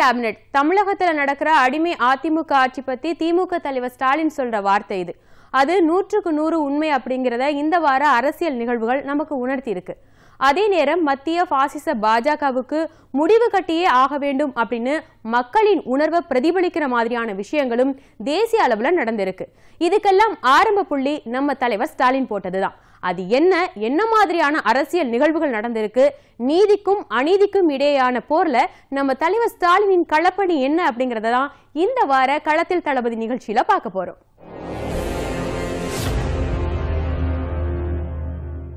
Cabinet தமிழகத்துல நடக்கிற அடிமை அதிமுக ஆட்சி பத்தி திமுக தலைவர் ஸ்டாலின் சொல்ற வார்த்தை இது. அது நூற்றுக்கு நூறு உண்மை அப்படிங்கிறத இந்த வார அரசியல் நிகழ்வுகள் நமக்கு உணர்த்தி இருக்கு. அதே நேரம் மத்திய பாசிச பாஜகவுக்கு முடிவு கட்டியே ஆக வேண்டும் அப்படின்னு மக்களின் உணர்வை பிரதிபலிக்கிற மாதிரியான விஷயங்களும் தேசிய அளவில் நடந்திருக்கு. இதுக்கெல்லாம் ஆரம்ப புள்ளி நம்ம தலைவர் ஸ்டாலின் போட்டதுதான். அது என்ன? என்ன மாதிரியான அரசியல் நிகழ்வுகள் நடந்திருக்கு? நீதிக்கும் அநீதிக்கும் இடையேயான போர்ல நம்ம தலைவர் ஸ்டாலினின் களப்பணி என்ன அப்படிங்கறத தான் இந்த வார களத்தில் தளபதி நிகழ்ச்சியில பார்க்க போறோம்.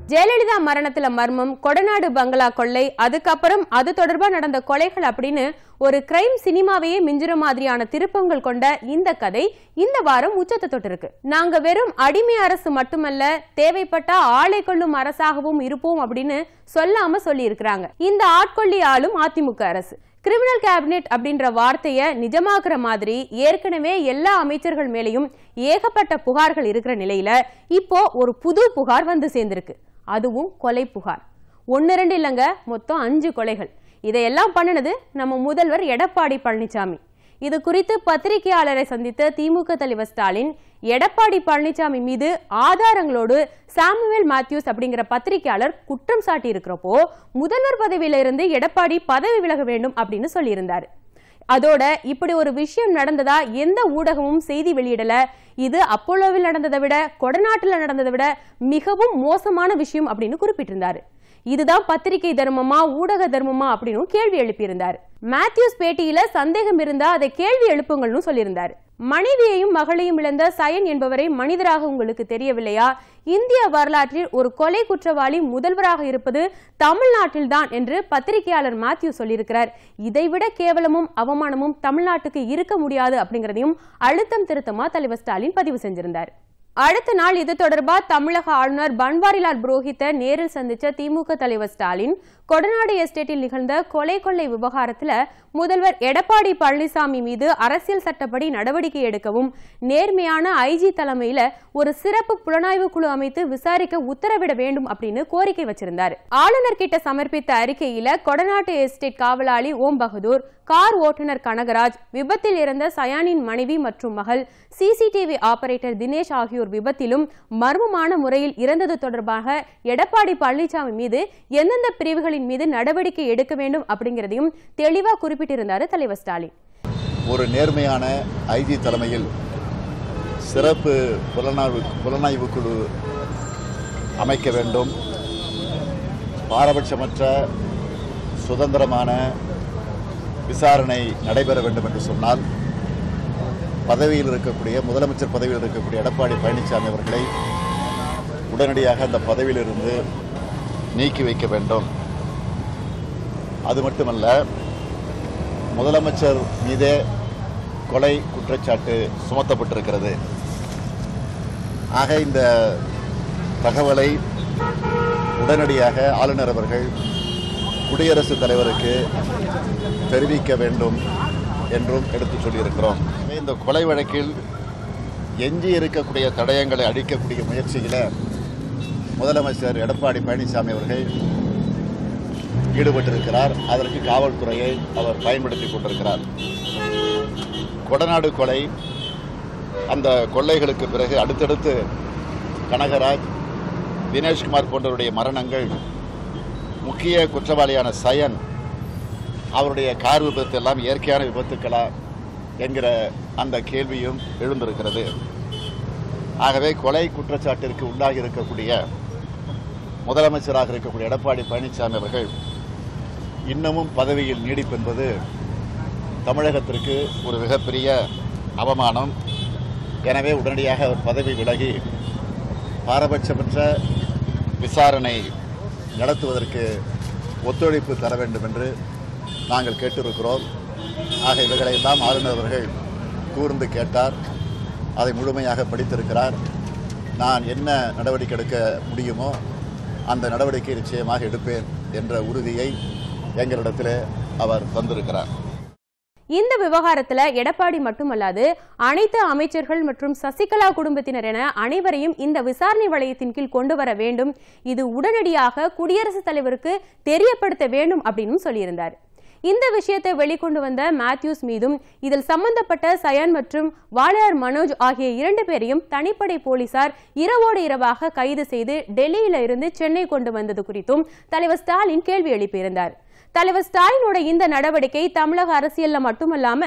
ஜெயலலிதா மரணத்துல மர்மம் கொடநாடு பங்களா கொள்ளை அதுக்கப்புறம் அது தொடர்பா நடந்த கொலைகள் அப்படின்னு ஒரு கிரைம் சினிமாவையே மிஞ்சுற மாதிரியான திருப்பங்கள் கொண்ட இந்த கதை இந்த வாரம் உச்சத்தை தொட்டிருக்கு. நாங்க வெறும் அடிமை அரசு மட்டுமல்ல தேவைப்பட்ட ஆளை கொள்ளும் அரசாகவும் இருப்போம் அப்படின்னு சொல்லாம சொல்லி இருக்கிறாங்க இந்த ஆட்கொள்ளி ஆளும் அதிமுக அரசு. கிரிமினல் கேபினெட் அப்படின்ற வார்த்தையை நிஜமாக்குற மாதிரி ஏற்கனவே எல்லா அமைச்சர்கள் மேலேயும் ஏகப்பட்ட புகார்கள் இருக்கிற நிலையில இப்போ ஒரு புது புகார் வந்து சேர்ந்திருக்கு. அதுவும் கொலை புகார் ஒன்னு ரெண்டு இல்லைங்க மொத்தம் அஞ்சு கொலைகள். இதையெல்லாம் பண்ணினது நம்ம முதல்வர் எடப்பாடி பழனிசாமி. இது குறித்து பத்திரிகையாளரை சந்தித்த திமுக தலைவர் ஸ்டாலின் எடப்பாடி பழனிசாமி மீது ஆதாரங்களோடு சாமுவேல் மாத்யூஸ் அப்படிங்கிற பத்திரிகையாளர் குற்றம் சாட்டி இருக்கிறப்போ முதல்வர் பதவியில இருந்து எடப்பாடி பதவி விலக வேண்டும் அப்படின்னு சொல்லியிருந்தார். அதோட இப்படி ஒரு விஷயம் நடந்ததா எந்த ஊடகமும் செய்தி வெளியிடல இது அப்போலோவில் நடந்ததை விட கொடநாட்டில் நடந்ததை விட மிகவும் மோசமான விஷயம் அப்படின்னு குறிப்பிட்டிருந்தாரு. இதுதான் பத்திரிகை தர்மமா ஊடக தர்மமா அப்படின்னு கேள்வி எழுப்பியிருந்தார். மேத்யூஸ் பேட்டியில சந்தேகம் இருந்தா அதை கேள்வி எழுப்புங்கள்னு சொல்லியிருந்தார். மனைவியையும் மகளையும் இழந்த சயன் என்பவரை மனிதராக உங்களுக்கு தெரியவில்லையா? இந்திய வரலாற்றில் ஒரு கொலை குற்றவாளி முதல்வராக இருப்பது தமிழ்நாட்டில்தான் என்று பத்திரிகையாளர் மேத்யூ சொல்லியிருக்கிறார். இதைவிட கேவலமும் அவமானமும் தமிழ்நாட்டுக்கு இருக்க முடியாது அப்படிங்கிறதையும் அழுத்தம் திருத்தமா தலைவர் ஸ்டாலின் பதிவு செஞ்சிருந்தார். அடுத்த நாள் இது தொடர்பாக தமிழக ஆளுநர் பன்வாரிலால் புரோஹித்தை நேரில் சந்தித்த திமுக தலைவர் ஸ்டாலின் கொடநாடு எஸ்டேட்டில் நிகழ்ந்த கொலை கொள்ளை விவகாரத்தில் முதல்வர் எடப்பாடி பழனிசாமி மீது அரசியல் சட்டப்படி நடவடிக்கை எடுக்கவும் நேர்மையான ஐஜி தலைமையில ஒரு சிறப்பு புலனாய்வு குழு அமைத்து விசாரிக்க உத்தரவிட வேண்டும் அப்படின்னு கோரிக்கை வச்சிருந்தார். ஆளுநர் கிட்ட சமர்ப்பித்த அறிக்கையில கொடநாட்டு எஸ்டேட் காவலாளி ஓம் பகதூர் கார் ஓட்டுநர் கனகராஜ் விபத்தில் இறந்த சயானின் மனைவி மற்றும் மகள் சிசிடிவி ஆபரேட்டர் தினேஷ் ஆகியோர் விபத்திலும் மர்மமான முறையில் இறந்தது தொடர்பாக எடப்பாடி பழனிசாமி மீது எந்தெந்த குற்றவாளிகளின் மீது நடவடிக்கை எடுக்க வேண்டும் அப்படிங்கிறதையும் தெளிவாக குறிப்பிட்டிருந்தார் தலைவர் ஸ்டாலின். ஒரு நேர்மையான ஐஜி தலைமையில் சிறப்பு புலனாய்வு புலனாய்வு குழு அமைக்க வேண்டும். பாரபட்சமற்ற சுதந்திரமான விசாரணை நடைபெற வேண்டும் என்று சொன்னால் பதவியில் இருக்கக்கூடிய முதலமைச்சர் பதவியில் இருக்கக்கூடிய எடப்பாடி பழனிசாமி அவர்களை உடனடியாக அந்த பதவியிலிருந்து நீக்கி வைக்க வேண்டும். அது மட்டுமல்ல முதலமைச்சர் மீதே கொலை குற்றச்சாட்டு சுமத்தப்பட்டிருக்கிறது. ஆக இந்த தகவலை உடனடியாக ஆளுநர் அவர்கள் குடியரசுத் தலைவருக்கு தெரிவிக்க வேண்டும் என்றும் எடுத்துச் சொல்லியிருக்கிறோம். இந்த கொலை வழக்கில் எஞ்சி இருக்கக்கூடிய தடயங்களை அழிக்கக்கூடிய முயற்சியில் முதலமைச்சர் எடப்பாடி பழனிசாமி அவர்கள் ஈடுபட்டிருக்கிறார். அதற்கு காவல்துறையை அவர் பயன்படுத்தி கொண்டிருக்கிறார். கொடநாடு கொலை அந்த கொள்ளைகளுக்கு பிறகு அடுத்தடுத்து கனகராஜ் தினேஷ்குமார் போன்றவருடைய மரணங்கள் முக்கிய குற்றவாளியான சயன் அவருடைய கார் விபத்து எல்லாம் இயற்கையான விபத்துக்களா என்கிற அந்த கேள்வியும் எழுந்திருக்கிறது. ஆகவே கொலை குற்றச்சாட்டிற்கு உள்ளாகி இருக்கக்கூடிய முதலமைச்சராக இருக்கக்கூடிய எடப்பாடி பழனிசாமி அவர்கள் இன்னமும் பதவியில் நீடிப்பென்பது தமிழகத்திற்கு ஒரு மிகப்பெரிய அவமானம். எனவே உடனடியாக அவர் பதவி விலகி பாரபட்சமற்ற விசாரணை நடத்துவதற்கு ஒத்துழைப்பு தர வேண்டும் என்று நாங்கள் கேட்டிருக்கிறோம். ஆக இவைகளையெல்லாம் ஆளுநர் அவர்கள் கூர்ந்து கேட்டார். அதை முழுமையாக படித்திருக்கிறார். நான் என்ன நடவடிக்கை எடுக்க முடியுமோ அந்த நடவடிக்கை நிச்சயமாக எடுப்பேன் என்ற உறுதியை எங்களிடத்தில் அவர் தந்திருக்கிறார். இந்த விவகாரத்துல எடப்பாடி மட்டுமல்லாது அனைத்து அமைச்சர்கள் மற்றும் சசிகலா குடும்பத்தினர் என அனைவரையும் இந்த விசாரணை வளையத்தின் கீழ் கொண்டு வர வேண்டும். இது உடனடியாக குடியரசுத் தலைவருக்கு தெரியப்படுத்த வேண்டும் அப்படின்னு சொல்லியிருந்தார். இந்த விஷயத்தை வெளிக்கொண்டு வந்த மேத்யூஸ் மீதும் இதில் சம்பந்தப்பட்ட சயான் மற்றும் வாளையார் மனோஜ் ஆகிய இரண்டு பேரையும் தனிப்படை போலீசார் இரவோடு இரவாக கைது செய்து டெல்லியில இருந்து சென்னை கொண்டு வந்தது குறித்தும் தலைவர் ஸ்டாலின் கேள்வி எழுப்பியிருந்தார். தலைவர் ஸ்டாலினோட இந்த நடவடிக்கை தமிழக அரசியல்ல மட்டுமல்லாம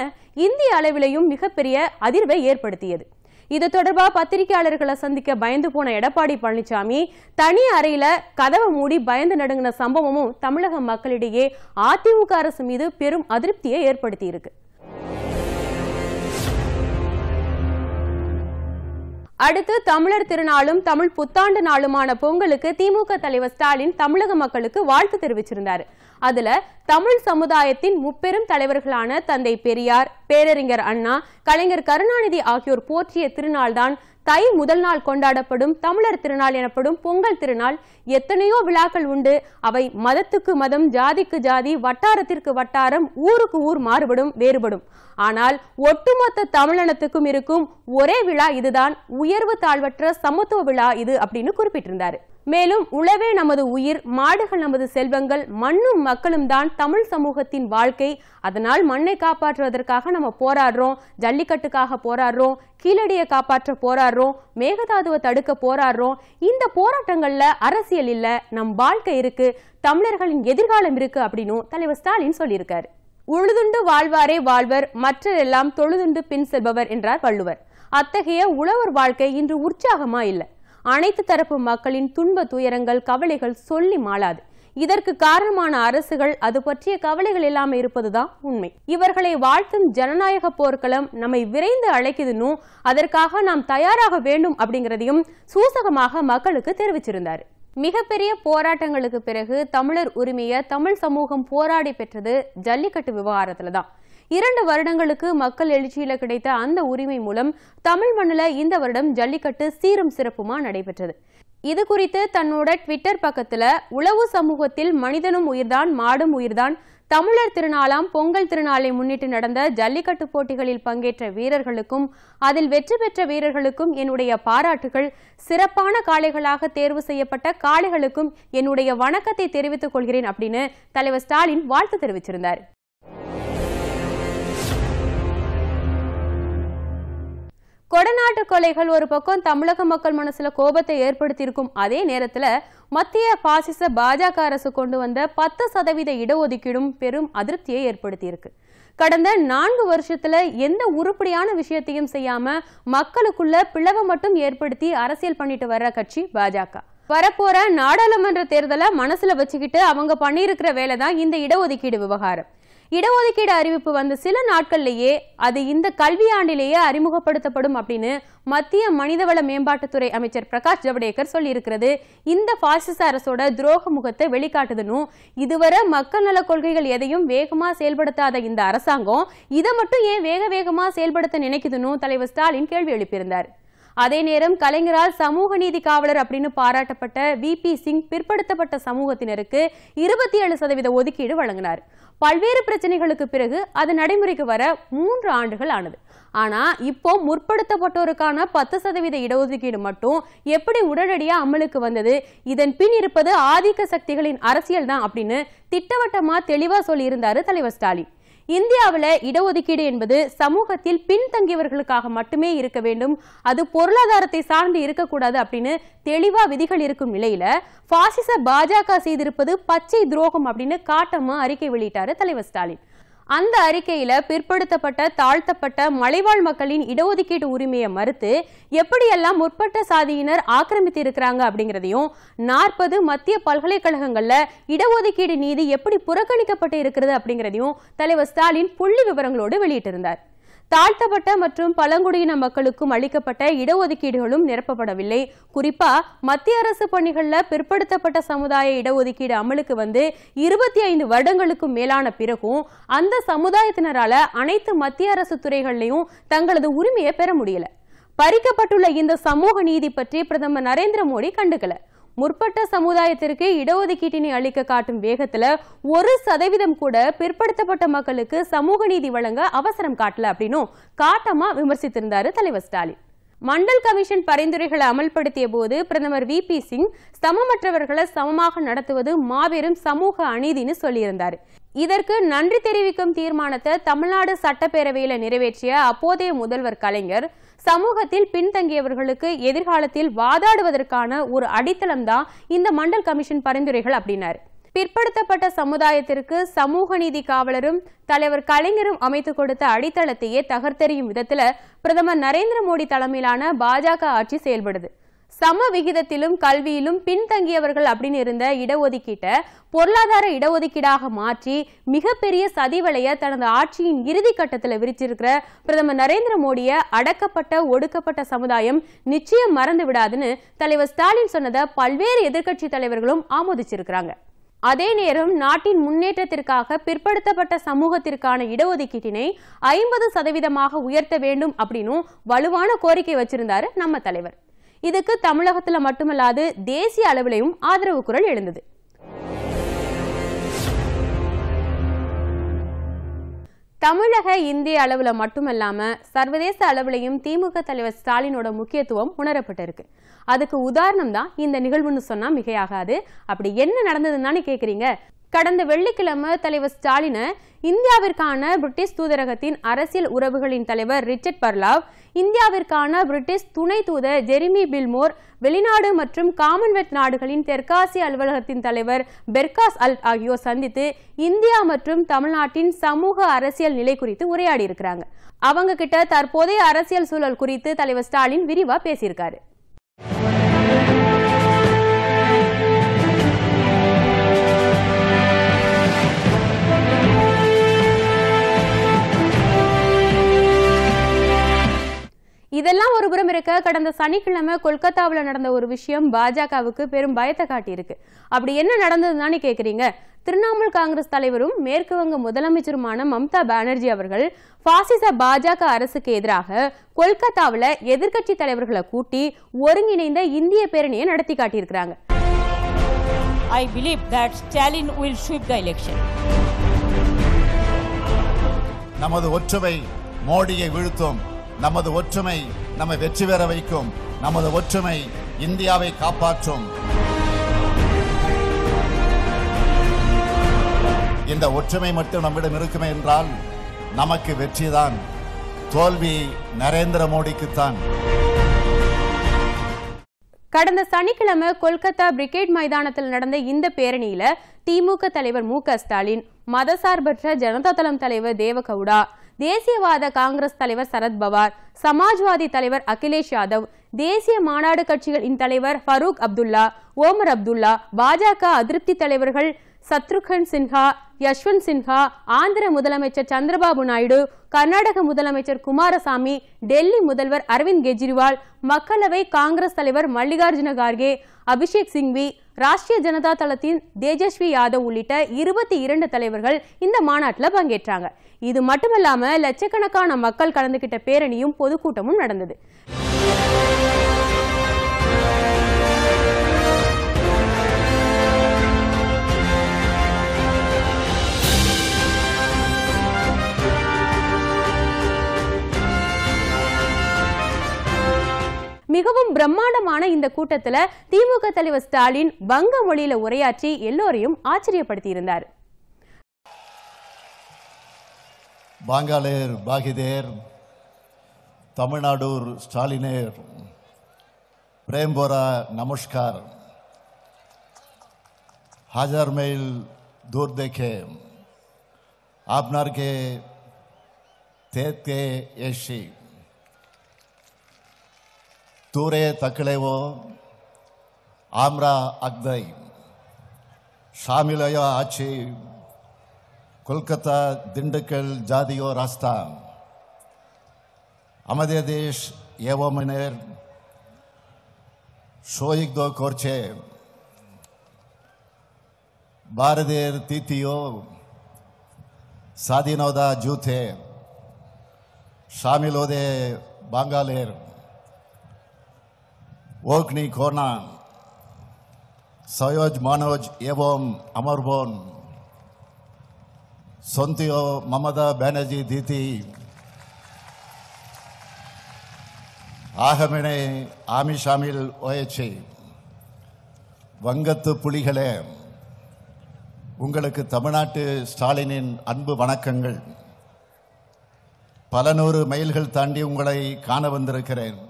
இந்திய அளவிலையும் மிகப்பெரிய அதிர்வை ஏற்படுத்தியது. இது தொடர்பா பத்திரிகையாளர்களை சந்திக்க பயந்து போன எடப்பாடி பழனிசாமி தனி அறையில கதவை மூடி பயந்து நடுங்கின சம்பவமும் தமிழக மக்களிடையே அதிமுக அரசு மீது பெரும் அதிருப்தியை ஏற்படுத்தியிருக்கு. அடுத்து தமிழர் திருநாளும் தமிழ் புத்தாண்டு நாளுமான பொங்கலுக்கு திமுக தலைவர் ஸ்டாலின் தமிழக மக்களுக்கு வாழ்த்து தெரிவிச்சிருந்தாரு. அதுல தமிழ் சமுதாயத்தின் முப்பெரும் தலைவர்களான தந்தை பெரியார் பேரறிஞர் அண்ணா கலைஞர் கருணாநிதி ஆகியோர் போற்றிய திருநாள்தான் தை முதல் நாள் கொண்டாடப்படும் தமிழர் திருநாள் எனப்படும் பொங்கல் திருநாள் எத்தனையோ விழாக்கள் உண்டு. அவை மதத்துக்கு மதம் ஜாதிக்கு ஜாதி வட்டாரத்திற்கு வட்டாரம் ஊருக்கு ஊர் மாறுபடும் வேறுபடும். ஆனால் ஒட்டுமொத்த தமிழினத்துக்கும் இருக்கும் ஒரே விழா இதுதான். உயர்வு தாழ்வற்ற சமத்துவ விழா இது அப்படின்னு குறிப்பிட்டிருந்தாரு. மேலும் உழவே நமது உயிர் மாடுகள் நமது செல்வங்கள் மண்ணும் மக்களும் தான் தமிழ் சமூகத்தின் வாழ்க்கை. அதனால் மண்ணை காப்பாற்றுவதற்காக நம்ம போராடுறோம் ஜல்லிக்கட்டுக்காக போராடுறோம் கீழடியை காப்பாற்ற போராடுறோம் மேகதாதுவை தடுக்க போராடுறோம். இந்த போராட்டங்கள்ல அரசியல் இல்ல நம் வாழ்க்கை இருக்கு தமிழர்களின் எதிர்காலம் இருக்கு அப்படின்னு தலைவர் ஸ்டாலின் சொல்லியிருக்காரு. உழுதுண்டு வாழ்வாரே வாழ்வர் மற்றெல்லாம் தொழுதுண்டு பின் செல்பவர் என்றார் வள்ளுவர். அத்தகைய உழவர் வாழ்க்கை இன்று உற்சாகமா இல்லை. அனைத்து தரப்பு மக்களின் துன்ப துயரங்கள் கவலைகள் சொல்லி மாளாது. இதற்கு காரணமான அரசுகள் அது பற்றிய கவலைகள் இல்லாம இருப்பதுதான் உண்மை. இவர்களை வாழ்த்தும் ஜனநாயக போர்க்களம் நம்மை விரைந்து அழைக்குதுன்னு அதற்காக நாம் தயாராக வேண்டும் அப்படிங்கிறதையும் சூசகமாக மக்களுக்கு தெரிவிச்சிருந்தார். மிகப்பெரிய போராட்டங்களுக்கு பிறகு தமிழர் உரிமையை தமிழ் சமூகம் போராடி பெற்றது ஜல்லிக்கட்டு விவகாரத்துல தான். இரண்டு வருடங்களுக்கு மக்கள் எழுச்சியில கிடைத்த அந்த உரிமை மூலம் தமிழ் மண்ணுல இந்த வருடம் ஜல்லிக்கட்டு சீரும் சிறப்புமா நடைபெற்றது. இது குறித்து தன்னோட ட்விட்டர் பக்கத்துல உளவு சமூகத்தில் மனிதனும் உயிர்தான் மாடும் உயிர்தான் தமிழர் திருநாளாம் பொங்கல் திருநாளை முன்னிட்டு நடந்த ஜல்லிக்கட்டு போட்டிகளில் பங்கேற்ற வீரர்களுக்கும் அதில் வெற்றி பெற்ற வீரர்களுக்கும் என்னுடைய பாராட்டுகள். சிறப்பான காளைகளாக தேர்வு செய்யப்பட்ட காளைகளுக்கும் என்னுடைய வணக்கத்தை தெரிவித்துக் கொள்கிறேன் அப்படின்னு தலைவர் ஸ்டாலின் வாழ்த்து தெரிவிச்சிருந்தார். கொடநாட்டு கொலைகள் ஒரு பக்கம் தமிழக மக்கள் மனசுல கோபத்தை ஏற்படுத்தியிருக்கும் அதே நேரத்துல மத்திய பாசிச பாஜக அரசு கொண்டு வந்த பத்து சதவீத இடஒதுக்கீடும் பெரும் அதிருப்தியை ஏற்படுத்தியிருக்கு. கடந்த நான்கு வருஷத்துல எந்த உருப்படியான விஷயத்தையும் செய்யாம மக்களுக்குள்ள பிளவை மட்டும் ஏற்படுத்தி அரசியல் பண்ணிட்டு வர்ற கட்சி பாஜக. வரப்போற நாடாளுமன்ற தேர்தலை மனசுல வச்சுக்கிட்டு அவங்க பண்ணியிருக்கிற வேலை தான் இந்த இடஒதுக்கீடு விவகாரம். இடஒதுக்கீடு அறிவிப்பு வந்த சில நாட்கள்லேயே அது இந்த கல்வியாண்டிலேயே அறிமுகப்படுத்தப்படும் அப்படின்னு மத்திய மனிதவள மேம்பாட்டுத்துறை அமைச்சர் பிரகாஷ் ஜவடேகர் சொல்லியிருக்கிறது. இந்த பாசிச அரசோட துரோக முகத்தை வெளிக்காட்டுதுன்னு இதுவரை மக்கள் நல கொள்கைகள் எதையும் வேகமா செயல்படுத்தாத இந்த அரசாங்கம் இதை மட்டும் ஏன் வேக வேகமா செயல்படுத்த நினைக்குதுன்னு தலைவர் ஸ்டாலின் கேள்வி எழுப்பியிருந்தார். அதே நேரம் கலைஞரால் சமூக நீதி காவலர் அப்படின்னு பாராட்டப்பட்ட வி பி சிங் பிற்படுத்தப்பட்ட சமூகத்தினருக்கு இருபத்தி ஏழு சதவீத ஒதுக்கீடு வழங்கினார். பல்வேறு பிரச்சனைகளுக்கு பிறகு அது நடைமுறைக்கு வர மூன்று ஆண்டுகள் ஆனது. ஆனா இப்போ முற்படுத்தப்பட்டோருக்கான பத்து சதவீத இடஒதுக்கீடு மட்டும் எப்படி உடனடியா அமலுக்கு வந்தது? இதன் பின் இருப்பது ஆதிக்க சக்திகளின் அரசியல் தான் அப்படின்னு திட்டவட்டமா தெளிவா சொல்லியிருந்தாரு தலைவர் ஸ்டாலின். இந்தியாவில் இடஒதுக்கீடு என்பது சமூகத்தில் பின்தங்கியவர்களுக்காக மட்டுமே இருக்க வேண்டும். அது பொருளாதாரத்தை சார்ந்து இருக்கக்கூடாது அப்படின்னு தெளிவா விதிகள் இருக்கும் நிலையில பாசிச பாஜக செய்திருப்பது பச்சை துரோகம் அப்படின்னு காட்டமா அறிக்கை வெளியிட்டாரு தலைவர் ஸ்டாலின். அந்த அறிக்கையில பிற்படுத்தப்பட்ட தாழ்த்தப்பட்ட மலைவாழ் மக்களின் இடஒதுக்கீட்டு உரிமையை மறுத்து எப்படியெல்லாம் முற்பட்ட சாதியினர் ஆக்கிரமித்து இருக்கிறாங்க அப்படிங்கிறதையும் நாற்பது மத்திய பல்கலைக்கழகங்கள்ல இடஒதுக்கீடு நீதி எப்படி புறக்கணிக்கப்பட்டு இருக்கிறது அப்படிங்கிறதையும் தலைவர் ஸ்டாலின் புள்ளி விவரங்களோடு வெளியிட்டிருந்தார். தாழ்த்தப்பட்ட மற்றும் பழங்குடியின மக்களுக்கும் அளிக்கப்பட்ட இடஒதுக்கீடுகளும் நிரப்பப்படவில்லை. குறிப்பா மத்திய அரசு பணிகளில் பிற்படுத்தப்பட்ட சமுதாய இடஒதுக்கீடு அமலுக்கு வந்து இருபத்தி ஐந்து வருடங்களுக்கும் மேலான பிறகும் அந்த சமுதாயத்தினரால அனைத்து மத்திய அரசு துறைகள்லையும் தங்களது உரிமையை பெற முடியல. பறிக்கப்பட்டுள்ள இந்த சமூக நீதி பற்றி பிரதமர் நரேந்திர மோடி கண்டுக்கல. முற்பட்ட சமுதாயத்திற்கு இடஒதுக்கீட்டினை அளிக்க காட்டும் வேகத்துல ஒரு சதவீதம் கூட பிற்படுத்தப்பட்ட மக்களுக்கு சமூக நீதி வழங்க அவசரம் காட்டல அப்படின்னும் காட்டமா விமர்சித்திருந்தாரு தலைவர் ஸ்டாலின். மண்டல் கமிஷன் பரிந்துரைகளை அமல்படுத்திய போது பிரதமர் வி பி சிங் சமமற்றவர்களை சமமாக நடத்துவது மாபெரும் சமூக அநீதின்னு சொல்லியிருந்தார். இதற்கு நன்றி தெரிவிக்கும் தீர்மானத்தை தமிழ்நாடு சட்டப்பேரவையில நிறைவேற்றிய அப்போதைய முதல்வர் கலைஞர் சமூகத்தில் பின்தங்கியவர்களுக்கு எதிர்காலத்தில் வாதாடுவதற்கான ஒரு அடித்தளம் தான் இந்த மண்டல் கமிஷன் பரிந்துரைகள் அப்படின்னாரு. பிற்படுத்தப்பட்ட சமுதாயத்திற்கு சமூக நீதி காவலரும் தலைவர் கலைஞரும் அமைத்துக் கொடுத்த அடித்தளத்தையே தகர்த்தெறியும் விதத்துல பிரதமர் நரேந்திர மோடி தலைமையிலான பாஜக ஆட்சி செயல்படுது. சம விகிதத்திலும் கல்வியிலும் பின்தங்கியவர்கள் அப்படின்னு இருந்த இடஒதுக்கீட்டை பொருளாதார இடஒதுக்கீடாக மாற்றி மிகப்பெரிய சதிவலைய தனது ஆட்சியின் இறுதி கட்டத்தில் விரிச்சிருக்கிற பிரதமர் நரேந்திர மோடியை அடக்கப்பட்ட ஒடுக்கப்பட்ட சமுதாயம் நிச்சயம் மறந்து விடாதுன்னு தலைவர் ஸ்டாலின் சொன்னதை பல்வேறு எதிர்க்கட்சி தலைவர்களும் ஆமோதிச்சிருக்கிறாங்க. அதே நேரம் நாட்டின் முன்னேற்றத்திற்காக பிற்படுத்தப்பட்ட சமூகத்திற்கான இடஒதுக்கீட்டினை ஐம்பது சதவீதமாக உயர்த்த வேண்டும் அப்படின்னும் வலுவான கோரிக்கை வச்சிருந்தாரு நம்ம தலைவர். இதுக்கு தமிழகத்துல மட்டுமல்லாது தேசிய அளவிலையும் ஆதரவு குரல் எழுந்தது. தமிழக இந்திய அளவுல மட்டுமல்லாம சர்வதேச அளவிலையும் திமுக தலைவர் ஸ்டாலினோட முக்கியத்துவம் உணரப்பட்டிருக்கு. அதுக்கு உதாரணம் தான் இந்த நிகழ்வுன்னு சொன்னா மிகையாகாது. அப்படி என்ன நடந்ததுன்னு கேக்குறீங்க? கடந்த வெள்ளிக்கிழமை தலைவர் ஸ்டாலினை இந்தியாவிற்கான பிரிட்டிஷ் தூதரகத்தின் அரசியல் உறவுகளின் தலைவர் ரிச்சர்ட் பர்லாவ் இந்தியாவிற்கான பிரிட்டிஷ் துணை தூதர் ஜெரிமி பில்மோர் வெளிநாடு மற்றும் காமன்வெல்த் நாடுகளின் தெற்காசிய அலுவலகத்தின் தலைவர் பெர்காஸ் அல் ஆகியோர் சந்தித்து இந்தியா மற்றும் தமிழ்நாட்டின் சமூக அரசியல் நிலை குறித்து உரையாடி இருக்கிறாங்க அவங்க கிட்ட தற்போதைய அரசியல் சூழல் குறித்து தலைவர் ஸ்டாலின் விரிவா பேசியிருக்காரு. இதெல்லாம் ஒரு புறம் இருக்க கடந்த சனிக்கிழமை கொல்கத்தாவில் நடந்த ஒரு விஷயம் பாஜகவுக்கு பெரும் பயத்தை காட்டியிருக்கு. அப்படி என்ன நடந்ததுன்னு கேக்குறீங்க? திரிணாமுல் காங்கிரஸ் தலைவரும் மேற்கு வங்க முதலமைச்சருமான மம்தா பானர்ஜி அவர்கள் பாசிச பாஜக அரசுக்கு எதிராக கொல்கத்தாவில் எதிர்க்கட்சி தலைவர்களை கூட்டி ஒருங்கிணைந்த இந்திய பேரணியை நடத்தி காட்டியிருக்கிறாங்க. I believe that Stalin will sweep the election. நமது ஒற்றுமை மோடியை வீழ்த்தும். நமது ஒற்றுமை நம்மை வெற்றி பெற வைக்கும். நமது ஒற்றுமை இந்தியாவை காப்பாற்றும். இந்த ஒற்றுமை மட்டும் நம்மிடம் இருக்குமே என்றால் நமக்கு வெற்றிதான். தோல்வி நரேந்திர மோடிக்குத்தான். கடந்த சனிக்கிழமை கொல்கத்தா பிரிகேட் மைதானத்தில் நடந்த இந்த பேரணியில திமுக தலைவர் மு க ஸ்டாலின் மதசார்பற்ற ஜனதா தளம் தலைவர் தேவகவுடா தேசியவாத காங்கிரஸ் தலைவர் சரத்பவார் சமாஜ்வாதி தலைவர் அகிலேஷ் யாதவ் தேசிய மாநாடு கட்சிகளின் தலைவர் ஃபரூக் அப்துல்லா ஓமர் அப்துல்லா பாஜக அதிருப்தி தலைவர்கள் சத்ருகன் சின்ஹா யஷ்வந்த் சின்ஹா ஆந்திர முதலமைச்சர் சந்திரபாபு நாயுடு கர்நாடக முதலமைச்சர் குமாரசாமி டெல்லி முதல்வர் அரவிந்த் கெஜ்ரிவால் மக்களவை காங்கிரஸ் தலைவர் மல்லிகார்ஜுன கார்கே அபிஷேக் சிங்வி ராஷ்டிரிய ஜனதா தளத்தின் தேஜஸ்வி யாதவ் உள்ளிட்ட இருபத்தி இரண்டு தலைவர்கள் இந்த மாநாட்டில் பங்கேற்றாங்க. இது மட்டுமல்லாம லட்சக்கணக்கான மக்கள் கலந்துகிட்ட பேரணியும் பொதுக்கூட்டமும் நடந்தது. மிகவும் பிரம்மாண்டமான இந்த கூட்டத்தில் திமுக தலைவர் ஸ்டாலின் வங்க மொழியில உரையாற்றி எல்லோரையும் ஆச்சரியப்படுத்தி இருந்தார் बांगालेर बागिदेर तमिलनाडुर स्टालिनेर प्रेम बोरा नमस्कार হাজার মাইল দূর দেখে আপনারকে তেতে এসি দূরে তাকলেও আমরা আগদাই সামিলয় আছি কলকাতা দিন্ডকল জাতীয় রাস্তা আমাদের দেশ এমনের সহিত করছে ভারতের তৃতীয় স্বাধীনতা যুদ্ধে সামিল হতে বাঙ্গালের অগ্নি কণা সৈয়দ মনোজ এবং আমার বোন சொந்தியோ மமதா బెనర్జీ தீதி. ஆகமெனே ஆமிஷாமில் ஓயச்சி. வங்கத்து புலிகளே உங்களுக்கு தமிழ்நாட்டு ஸ்டாலினின் அன்பு வணக்கங்கள். பல நூறு மைல்கள் தாண்டி உங்களை காண வந்திருக்கிறேன்.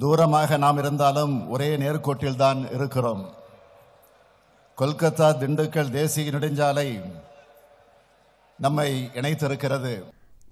தூரமாக நாம் இருந்தாலும் ஒரே நேர்கோட்டில்தான் இருக்கிறோம். கொல்கத்தா திண்டுக்கல் தேசிய நெடுஞ்சாலை நம்மை இணைத்திருக்கிறது.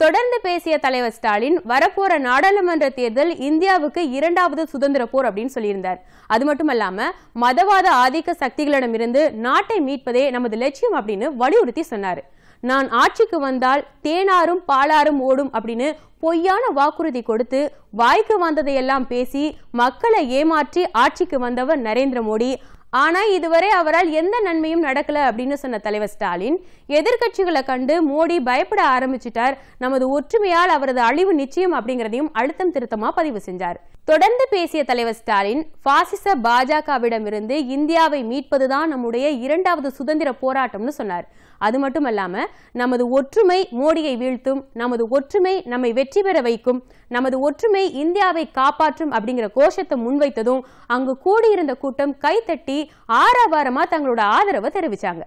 தொடர்ந்து பேசிய தலைவர் ஸ்டாலின் வரப்போற நாடாளுமன்ற தேர்தல் இந்தியாவுக்கு இரண்டாவது சுதந்திர போர் அப்படின்னு சொல்லியிருந்தார். அது மட்டுமல்லாம மதவாத ஆதிக்க சக்திகளிடமிருந்து நாட்டை மீட்பதே நமது லட்சியம் அப்படின்னு வலியுறுத்தி சொன்னார். நான் ஆட்சிக்கு வந்தால் தேனாரும் பாலாரும் ஓடும் அப்படின்னு பொய்யான வாக்குறுதி கொடுத்து வாய்க்கு வந்ததையெல்லாம் பேசி மக்களை ஏமாற்றி ஆட்சிக்கு வந்தவர் நரேந்திர மோடி. ஆனா இதுவரை அவரால் எந்த நன்மையும் நடக்கல அப்படின்னு சொன்ன தலைவர் ஸ்டாலின் எதிர்க்கட்சிகளை கண்டு மோடி பயப்பட ஆரம்பிச்சிட்டார். நமது ஒற்றுமையால் அவரது அழிவு நிச்சயம் அப்படிங்கறதையும் அழுத்தம் திருத்தமா பதிவு செஞ்சார். தொடர்ந்து பேசிய தலைவர் ஸ்டாலின் பாசிச பாஜகவிடமிருந்து இந்தியாவை மீட்பதுதான் நம்முடைய இரண்டாவது சுதந்திர போராட்டம்னு சொன்னார். அது மட்டுமல்லாம நமது ஒற்றுமை மோடியை வீழ்த்தும் நமது ஒற்றுமை நம்மை வெற்றி பெற வைக்கும் நமது ஒற்றுமை இந்தியாவை காப்பாற்றும் அப்படிங்கிற கோஷத்தை முன்வைத்ததும் அங்கு கூடியிருந்த கூட்டம் கைத்தட்டி ஆரவாரமா தங்களோட ஆதரவை தெரிவிச்சாங்க.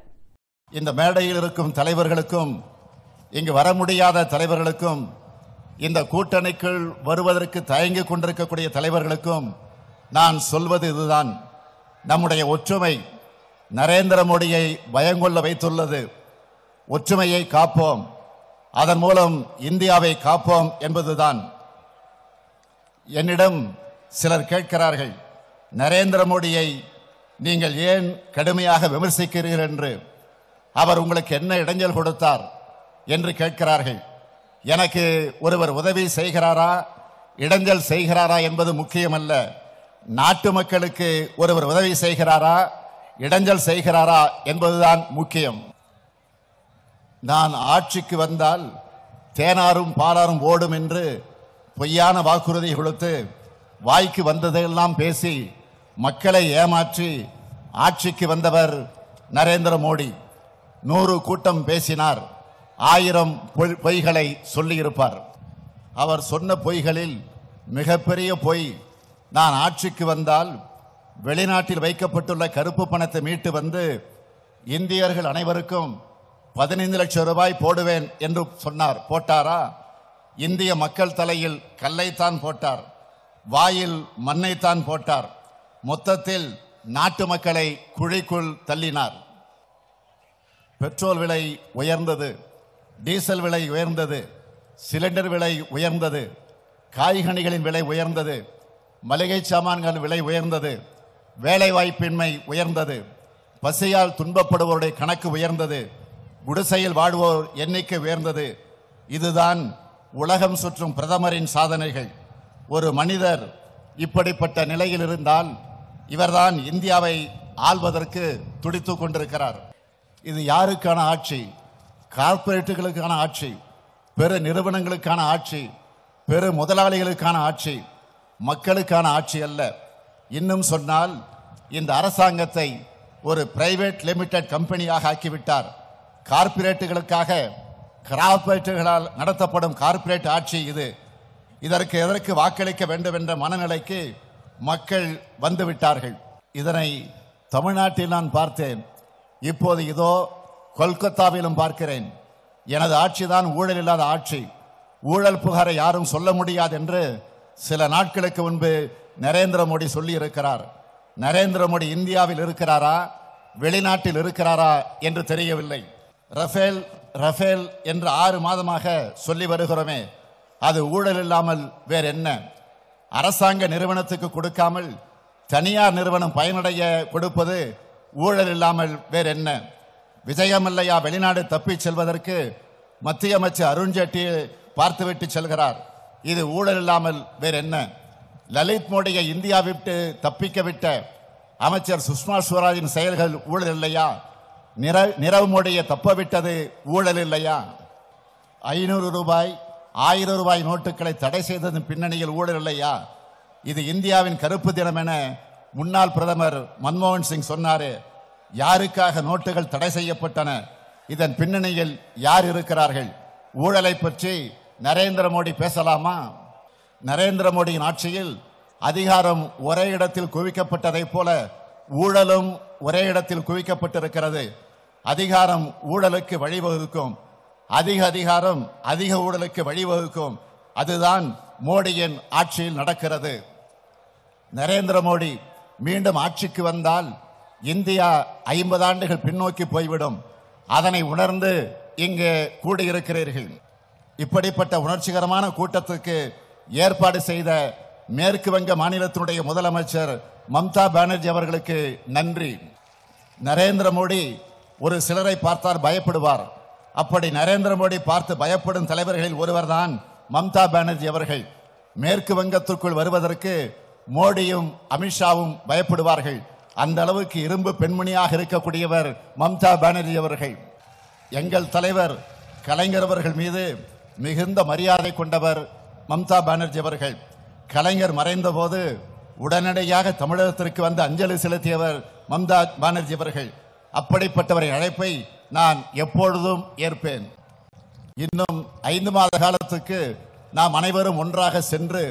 இந்த மேடையில் இருக்கும் தலைவர்களுக்கும் இங்கு வர முடியாத தலைவர்களுக்கும் இந்த கூட்டணிக்குள் வருவதற்கு தயங்கிக் கொண்டிருக்கக்கூடிய தலைவர்களுக்கும் நான் சொல்வது இதுதான். நம்முடைய ஒற்றுமை நரேந்திர மோடியை பயங்கொள்ள வைத்துள்ளது. ஒற்றுமையை காப்போம். அதன் மூலம் இந்தியாவை காப்போம் என்பதுதான். என்னிடம் சிலர் கேட்கிறார்கள் நரேந்திர மோடியை நீங்கள் ஏன் கடுமையாக விமர்சிக்கிறீர்கள் என்று? அவர் உங்களுக்கு என்ன இடைஞ்சல் கொடுத்தார்? என்று கேட்கிறார்கள். எனக்கு ஒருவர் உதவி செய்கிறாரா? இடைஞ்சல் செய்கிறாரா என்பது முக்கியமல்ல. நாட்டு மக்களுக்கு ஒருவர் உதவி செய்கிறாரா? இடைஞ்சல் செய்கிறாரா என்பதுதான் முக்கியம். நான் ஆட்சிக்கு வந்தால் தேனாரும் பாலாரும் ஓடும் என்று பொய்யான வாக்குறுதி கொடுத்து வாய்க்கு வந்ததையெல்லாம் பேசி மக்களை ஏமாற்றி ஆட்சிக்கு வந்தவர் நரேந்திர மோடி. நூறு கூட்டம் பேசினார். ஆயிரம் பொய்- பொய்களை சொல்லியிருப்பார். அவர் சொன்ன பொய்களில் மிகப்பெரிய பொய் நான் ஆட்சிக்கு வந்தால் வெளிநாட்டில் வைக்கப்பட்டுள்ள கருப்பு பணத்தை மீட்டு வந்து இந்தியர்கள் அனைவருக்கும் பதினைந்து லட்சம் ரூபாய் போடுவேன் என்று சொன்னார். போட்டாரா? இந்திய மக்கள் தலையில் கல்லைத்தான் போட்டார். வாயில் மண்ணைத்தான் போட்டார். மொத்தத்தில் நாட்டு மக்களை குழிக்குள் தள்ளினார். பெட்ரோல் விலை உயர்ந்தது. டீசல் விலை உயர்ந்தது சிலிண்டர் விலை உயர்ந்தது காய்கனிகளின் விலை உயர்ந்தது மளிகை சாமான்கள் விலை உயர்ந்தது வேலைவாய்ப்பின்மை உயர்ந்தது பசியால் துன்பப்படுவோருடைய கணக்கு உயர்ந்தது குடிசையில் வாழ்வோர் எண்ணிக்கை உயர்ந்தது. இதுதான் உலகம் சுற்றும் பிரதமரின் சாதனைகள். ஒரு மனிதர் இப்படிப்பட்ட நிலையில் இருந்தால் இவர்தான் இந்தியாவை ஆள்வதற்கு துடித்து கொண்டிருக்கிறார். இது யாருக்கான ஆட்சி? கார்ப்பரேட்டுகளுக்கான ஆட்சி பெரு நிறுவனங்களுக்கான ஆட்சி பெரு முதலாளிகளுக்கான ஆட்சி மக்களுக்கான ஆட்சி அல்ல. இன்னும் சொன்னால் இந்த அரசாங்கத்தை ஒரு பிரைவேட் லிமிடெட் கம்பெனியாக ஆக்கிவிட்டார். கார்ப்பரேட்டுகளுக்காக கார்பரேட்டுகளால் நடத்தப்படும் கார்ப்பரேட் ஆட்சி இது. இதற்கு எதற்கு வாக்களிக்க வேண்டும் என்ற மனநிலைக்கு மக்கள் வந்து விட்டார்கள் இதனை தமிழ்நாட்டில் நான் பார்த்தேன். இப்போது இதோ கொல்கத்தாவிலும் பார்க்கிறேன். எனது ஆட்சிதான் ஊழல் இல்லாத ஆட்சி. ஊழல் புகாரை யாரும் சொல்ல முடியாது என்று சில நாட்களுக்கு முன்பு நரேந்திர மோடி சொல்லி இருக்கிறார் நரேந்திர மோடி இந்தியாவில் இருக்கிறாரா? வெளிநாட்டில் இருக்கிறாரா என்று தெரியவில்லை. ரஃபேல் ரஃபேல் என்று ஆறு மாதமாக சொல்லி வருகிறோமே. அது ஊழல் இல்லாமல் வேற என்ன அரசாங்க நிறுவனத்துக்கு கொடுக்காமல் தனியார் நிறுவனம் பயனடைய கொடுப்பது ஊழல் இல்லாமல் வேற என்ன விஜயமல்லையா வெளிநாடு தப்பிச் செல்வதற்கு மத்திய அமைச்சர் அருண்ஜேட்லியை பார்த்துவிட்டு செல்கிறார். இது ஊழல் இல்லாமல் வேற என்ன லலித் மோடியை இந்தியா விட்டு தப்பிக்க விட்ட அமைச்சர் சுஷ்மா ஸ்வராஜின் செயல்கள் ஊழல் இல்லையா? நிர நிரவ் மோடியை தப்ப விட்டது ஊழல் இல்லையா? ஐநூறு ரூபாய் ஆயிரம் ரூபாய் நோட்டுகளை தடை செய்ததன் பின்னணியில் ஊழல் இல்லையா? இது இந்தியாவின் கருப்பு தினம் என முன்னாள் பிரதமர் மன்மோகன் சிங் சொன்னாரு. யாருக்காக நோட்டுகள் தடை செய்யப்பட்டன? இதன் பின்னணியில் யார் இருக்கிறார்கள்? ஊழலை பற்றி நரேந்திர மோடி பேசலாமா? நரேந்திர மோடியின் ஆட்சியில் அதிகாரம் ஒரே இடத்தில் குவிக்கப்பட்டதைப் போல ஊழலும் ஒரே இடத்தில் குவிக்கப்பட்டிருக்கிறது. அதிகாரம் ஊழலுக்கு வழிவகுக்கும். அதிக அதிகாரம் அதிக ஊழலுக்கு வழிவகுக்கும். அதுதான் மோடியின் ஆட்சியில் நடக்கிறது. நரேந்திர மோடி மீண்டும் ஆட்சிக்கு வந்தால் இந்தியா ஐம்பது ஆண்டுகள் பின்னோக்கி போய்விடும். அதனை உணர்ந்து இங்கு கூடியிருக்கிறீர்கள். இப்படிப்பட்ட உணர்ச்சிகரமான கூட்டத்துக்கு ஏற்பாடு செய்த மேற்கு வங்க மாநிலத்தினுடைய முதலமைச்சர் மம்தா பானர்ஜி அவர்களுக்கு நன்றி. நரேந்திர மோடி ஒரு சிலரை பார்த்தால் பயப்படுவார். அப்படி நரேந்திர மோடி பார்த்து பயப்படும் தலைவர்களில் ஒருவர்தான் மம்தா பானர்ஜி அவர்கள். மேற்கு வங்கத்திற்குள் வருவதற்கு மோடியும் அமித்ஷாவும் பயப்படுவார்கள். அந்த அளவுக்கு இரும்பு பெண்மணியாக இருக்கக்கூடியவர் மம்தா பானர்ஜி அவர்கள். எங்கள் தலைவர் கலைஞர் அவர்கள் மீது மிகுந்த மரியாதை கொண்டவர் மம்தா பானர்ஜி அவர்கள். கலைஞர் மறைந்தபோது உடனடியாக தமிழகத்திற்கு வந்து அஞ்சலி செலுத்தியவர் மம்தா பானர்ஜி அவர்கள். அப்படிப்பட்டவரை அழைப்பை நான் எப்பொழுதும் ஏற்பேன். இன்னும் ஐந்து மாத காலத்துக்கு நாம் அனைவரும் ஒன்றாக சென்று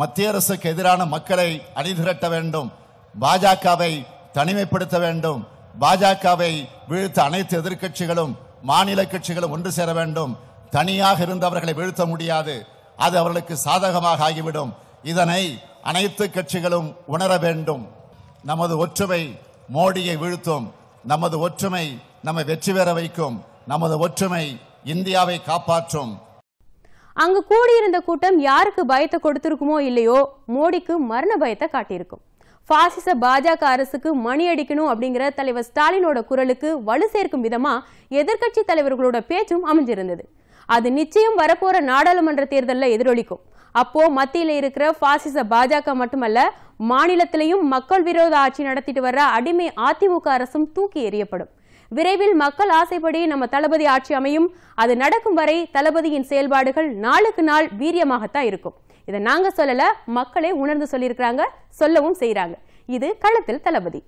மத்திய அரசுக்கு எதிரான மக்களை அணிதிரட்ட வேண்டும் பாஜகவை தனிமைப்படுத்த வேண்டும். பாஜகவை வீழ்த்த அனைத்து எதிர்க்கட்சிகளும் மாநில கட்சிகளும் ஒன்று சேர வேண்டும். தனியாக இருந்தவர்களை வீழ்த்த முடியாது. அது அவர்களுக்கு சாதகமாக ஆகிவிடும். இதனை அனைத்து கட்சிகளும் உணர வேண்டும். நமது ஒற்றுமை மோடியை வீழ்த்தும். நமது ஒற்றுமை நம்மை வெற்றி பெற வைக்கும். நமது ஒற்றுமை இந்தியாவை காப்பாற்றும். அங்கு கூடியிருந்த கூட்டம் யாருக்கு பயத்தை கொடுத்திருக்குமோ இல்லையோ மோடிக்கு மரண பயத்தை காட்டியிருக்கும். பாசிச பாஜக அரசுக்கு மணி அடிக்கணும் அப்படிங்கிற தலைவர் ஸ்டாலினோட குரலுக்கு வலு சேர்க்கும் விதமா எதிர்க்கட்சி தலைவர்களோட பேச்சும் அமைஞ்சிருந்தது. அது நிச்சயம் வரப்போற நாடாளுமன்ற தேர்தலில் எதிரொலிக்கும். அப்போ மத்தியில இருக்கிற பாசிச பாஜக மட்டுமல்ல மாநிலத்திலையும் மக்கள் விரோத ஆட்சி நடத்திட்டு வர அடிமை அதிமுக அரசும் தூக்கி எறியப்படும். விரைவில் மக்கள் ஆசைப்படி நம்ம தளபதி ஆட்சி அமையும். அது நடக்கும் வரை தளபதியின் செயல்பாடுகள் நாளுக்கு நாள் வீரியமாகத்தான் இருக்கும். இதை நாங்கள் சொல்லல மக்களே உணர்ந்து சொல்லியிருக்கிறாங்க சொல்லவும் செய்கிறாங்க இது களத்தில் தளபதி.